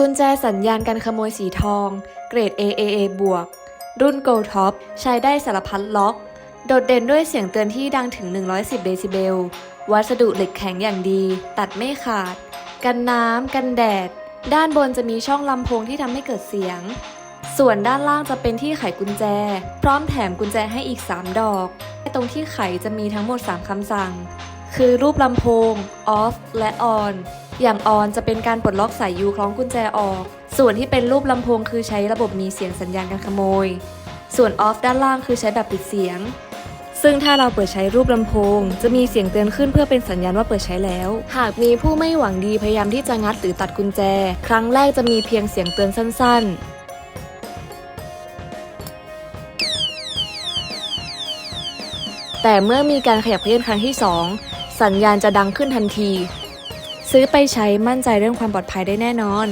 กุญแจสัญญาณการขโมยสีทอง เกรด AAA บวก รุ่น Gold Top ใช้ได้สารพัดล็อก โดดเด่นด้วยเสียงเตือนที่ดังถึง 110 เดซิเบล วัสดุเหล็กแข็งอย่างดี ตัดไม่ขาด กันน้ำ กันแดด ด้านบนจะมีช่องลำโพงที่ทำให้เกิดเสียง ส่วนด้านล่างจะเป็นที่ไขกุญแจ พร้อมแถมกุญแจให้อีก 3 ดอกตรงที่ไขจะมีทั้งหมด 3คำสั่ง คือรูปลำโพง off และ on อย่าง on จะเป็นการปลดล็อกสายยูคล้องกุญแจออก ส่วนที่เป็นรูปลำโพงคือใช้ระบบมีเสียงสัญญาณการขโมย ส่วน off ด้านล่างคือใช้แบบปิดเสียง ซึ่งถ้าเราเปิดใช้รูปลำโพง จะมีเสียงเตือนขึ้นเพื่อเป็นสัญญาณว่าเปิดใช้แล้ว หากมีผู้ไม่หวังดีพยายามที่จะงัดหรือตัดกุญแจ ครั้งแรกจะมีเพียงเสียงเตือนสั้น ๆแต่เมื่อมีการขยับเขยื่อนครั้งที่ 2 สัญญาณจะดังขึ้นทันที ซื้อไปใช้มั่นใจเรื่องความปลอดภัยได้แน่นอน